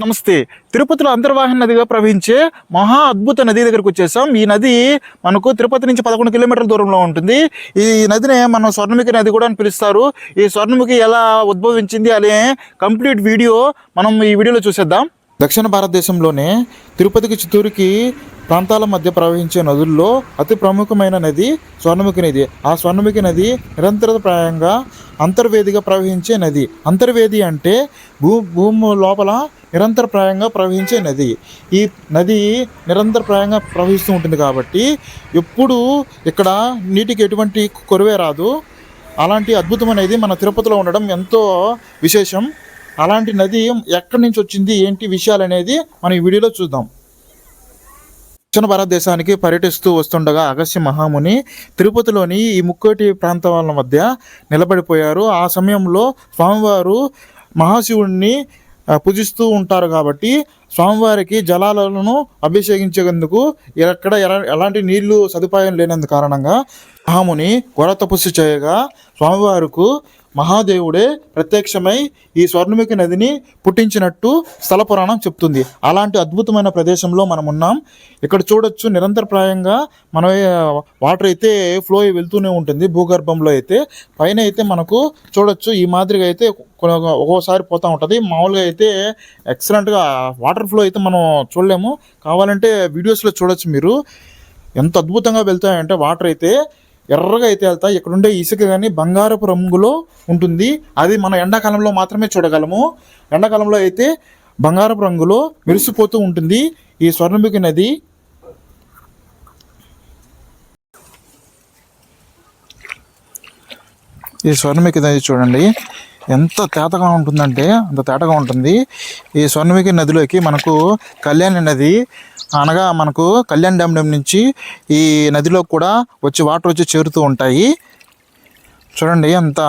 నమస్తే. తిరుపతిలో అంతర్వాహిని నదిగా ప్రవహించే మహా అద్భుత నది దగ్గరకు వచ్చేసాం. ఈ నది మనకు తిరుపతి నుంచి పదకొండు కిలోమీటర్ల దూరంలో ఉంటుంది. ఈ నదినే మనం స్వర్ణముఖి నది కూడా అని పిలుస్తారు. ఈ స్వర్ణముఖి ఎలా ఉద్భవించింది అనే కంప్లీట్ వీడియో మనం ఈ వీడియోలో చూసేద్దాం. దక్షిణ భారతదేశంలోనే తిరుపతికి చిత్తూరుకి ప్రాంతాల మధ్య ప్రవహించే నదుల్లో అతి ప్రముఖమైన నది స్వర్ణముఖి నది. ఆ స్వర్ణముఖి నది నిరంతరప్రాయంగా అంతర్వేదిగా ప్రవహించే నది. అంతర్వేది అంటే భూ భూమి లోపల నిరంతరప్రాయంగా ప్రవహించే నది. ఈ నది నిరంతరప్రాయంగా ప్రవహిస్తూ ఉంటుంది కాబట్టి ఎప్పుడూ ఇక్కడ నీటికి ఎటువంటి కొరవే రాదు. అలాంటి అద్భుతం అనేది మన తిరుపతిలో ఉండడం ఎంతో విశేషం. అలాంటి నది ఎక్కడి నుంచి వచ్చింది ఏంటి విషయాలు అనేది మనం ఈ వీడియోలో చూద్దాం. దక్షిణ భారతదేశానికి పర్యటిస్తూ వస్తుండగా అగస్య మహాముని తిరుపతిలోని ఈ ముక్కోటి ప్రాంతాల మధ్య నిలబడిపోయారు. ఆ సమయంలో స్వామివారు మహాశివుడిని పూజిస్తూ ఉంటారు కాబట్టి స్వామివారికి జలాలను అభిషేకించేందుకు ఎక్కడ ఎలాంటి నీళ్ళు సదుపాయం లేనందు కారణంగా మహాముని ఘోర తపస్సు చేయగా స్వామివారికి మహాదేవుడే ప్రత్యక్షమై ఈ స్వర్ణముఖి నదిని పుట్టించినట్టు స్థల పురాణం చెప్తుంది. అలాంటి అద్భుతమైన ప్రదేశంలో మనం ఉన్నాం. ఇక్కడ చూడొచ్చు నిరంతరప్రాయంగా మన వాటర్ అయితే ఫ్లో వెళ్తూనే ఉంటుంది భూగర్భంలో అయితే. పైన అయితే మనకు చూడొచ్చు ఈ మాదిరిగా అయితే ఒక్కోసారి పోతూ ఉంటుంది. మామూలుగా అయితే ఎక్సలెంట్గా వాటర్ ఫ్లో అయితే మనం చూడలేము. కావాలంటే వీడియోస్లో చూడొచ్చు మీరు. ఎంత అద్భుతంగా వెళ్తాయంటే వాటర్ అయితే ఎర్రగా అయితే వెళ్తాయి ఇక్కడ ఉండే ఇసుక కానీ బంగారపు రంగులో ఉంటుంది. అది మనం ఎండాకాలంలో మాత్రమే చూడగలము. ఎండాకాలంలో అయితే బంగారపు రంగులో మెరిసిపోతూ ఉంటుంది. ఈ స్వర్ణముఖి నది. ఈ స్వర్ణముఖి నది చూడండి. ఎంత తేటగా ఉంటుందంటే అంత తేటగా ఉంటుంది. ఈ స్వర్ణముఖి నదిలోకి మనకు కళ్యాణి నది అనగా మనకు కళ్యాణ్ డ్యామ్ డ్యామ్ నుంచి ఈ నదిలో కూడా వచ్చి వాటర్ వచ్చి చేరుతూ ఉంటాయి. చూడండి అంత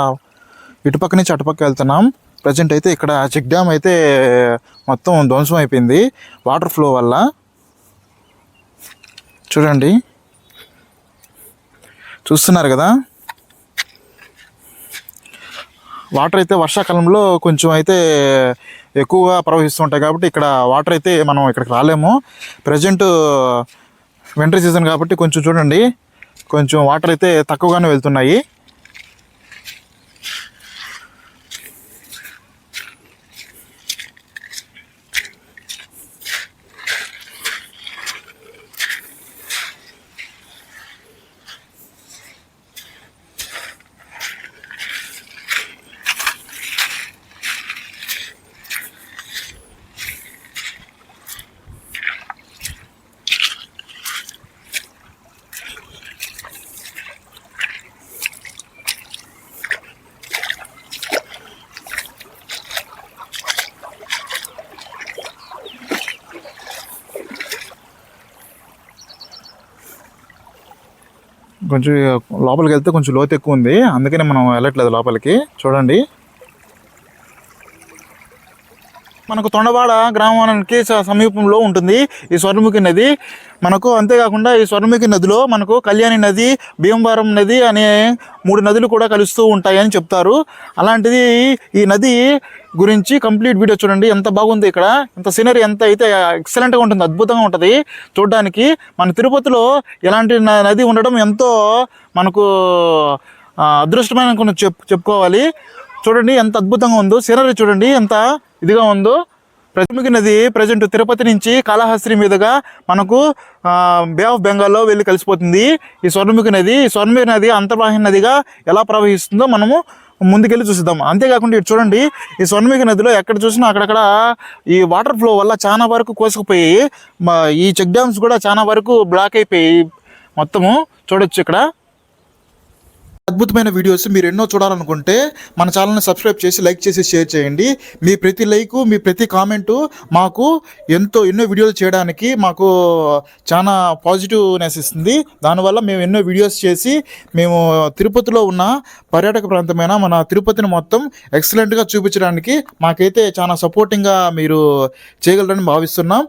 ఇటుపక్క నుంచి అటుపక్క వెళ్తున్నాం. ప్రజెంట్ అయితే ఇక్కడ చెక్ డ్యామ్ అయితే మొత్తం ధ్వంసం అయిపోయింది వాటర్ ఫ్లో వల్ల. చూడండి. చూస్తున్నారు కదా? వాటర్ అయితే వర్షాకాలంలో కొంచెం అయితే ఎక్కువగా ప్రవహిస్తుంటాయి కాబట్టి ఇక్కడ వాటర్ అయితే మనం ఇక్కడికి రాలేము. ప్రజెంట్ వింటర్ సీజన్ కాబట్టి కొంచెం చూడండి. కొంచెం వాటర్ అయితే తక్కువగానే వెళ్తున్నాయి. కొంచెం లోపలికి వెళ్తే కొంచెం లోతు ఎక్కువ ఉంది. అందుకనే మనం వెళ్ళట్లేదు లోపలికి. చూడండి. మనకు తొండవాడ గ్రామానికి సమీపంలో ఉంటుంది. ఈ స్వర్ణముఖి నది. మనకు అంతేకాకుండా ఈ స్వర్ణముఖి నదిలో మనకు కళ్యాణి నది భీమవరం నది అనే మూడు నదులు కూడా కలుస్తూ ఉంటాయని చెప్తారు. అలాంటిది ఈ నది గురించి కంప్లీట్ వీడియో చూడండి. ఎంత బాగుంది ఇక్కడ. ఎంత సీనరీ ఎంత అయితే ఎక్సలెంట్గా ఉంటుంది. అద్భుతంగా ఉంటుంది. చూడడానికి మన తిరుపతిలో ఇలాంటి నది ఉండడం ఎంతో మనకు అదృష్టమైన చెప్ చెప్పుకోవాలి. చూడండి ఎంత అద్భుతంగా ఉందో. సీనరీ చూడండి. ఎంత ఇదిగా ఉందో ప్రతిముఖి నది ప్రజెంట్ తిరుపతి నుంచి కాళహస్త్రి మీదుగా మనకు బే ఆఫ్ బెంగాల్లో వెళ్ళి కలిసిపోతుంది. ఈ స్వర్ణముఖి నది ఈ స్వర్ణముఖి నది అంతర్వాహిని నదిగా ఎలా ప్రవహిస్తుందో మనము ముందుకెళ్ళి చూసిద్దాం. అంతేకాకుండా ఇటు చూడండి ఈ స్వర్ణముఖి నదిలో ఎక్కడ చూసినా అక్కడక్కడ ఈ వాటర్ ఫ్లో వల్ల చాలా వరకు కోసుకుపోయి ఈ చెక్ డ్యామ్స్ కూడా చాలా వరకు బ్లాక్ అయిపోయి మొత్తము చూడొచ్చు ఇక్కడ. అద్భుతమైన వీడియోస్ మీరు ఎన్నో చూడాలనుకుంటే మన ఛానల్ని సబ్స్క్రైబ్ చేసి లైక్ చేసి షేర్ చేయండి. మీ ప్రతి లైకు మీ ప్రతి కామెంటు మాకు ఎంతో ఎన్నో వీడియోలు చేయడానికి మాకు చాలా పాజిటివ్నెస్ ఇస్తుంది. దానివల్ల మేము ఎన్నో వీడియోస్ చేసి మేము తిరుపతిలో ఉన్న పర్యాటక ప్రాంతమైన మన తిరుపతిని మొత్తం ఎక్సలెంట్గా చూపించడానికి మాకైతే చాలా సపోర్టింగ్గా మీరు చేయగలరని భావిస్తున్నాం.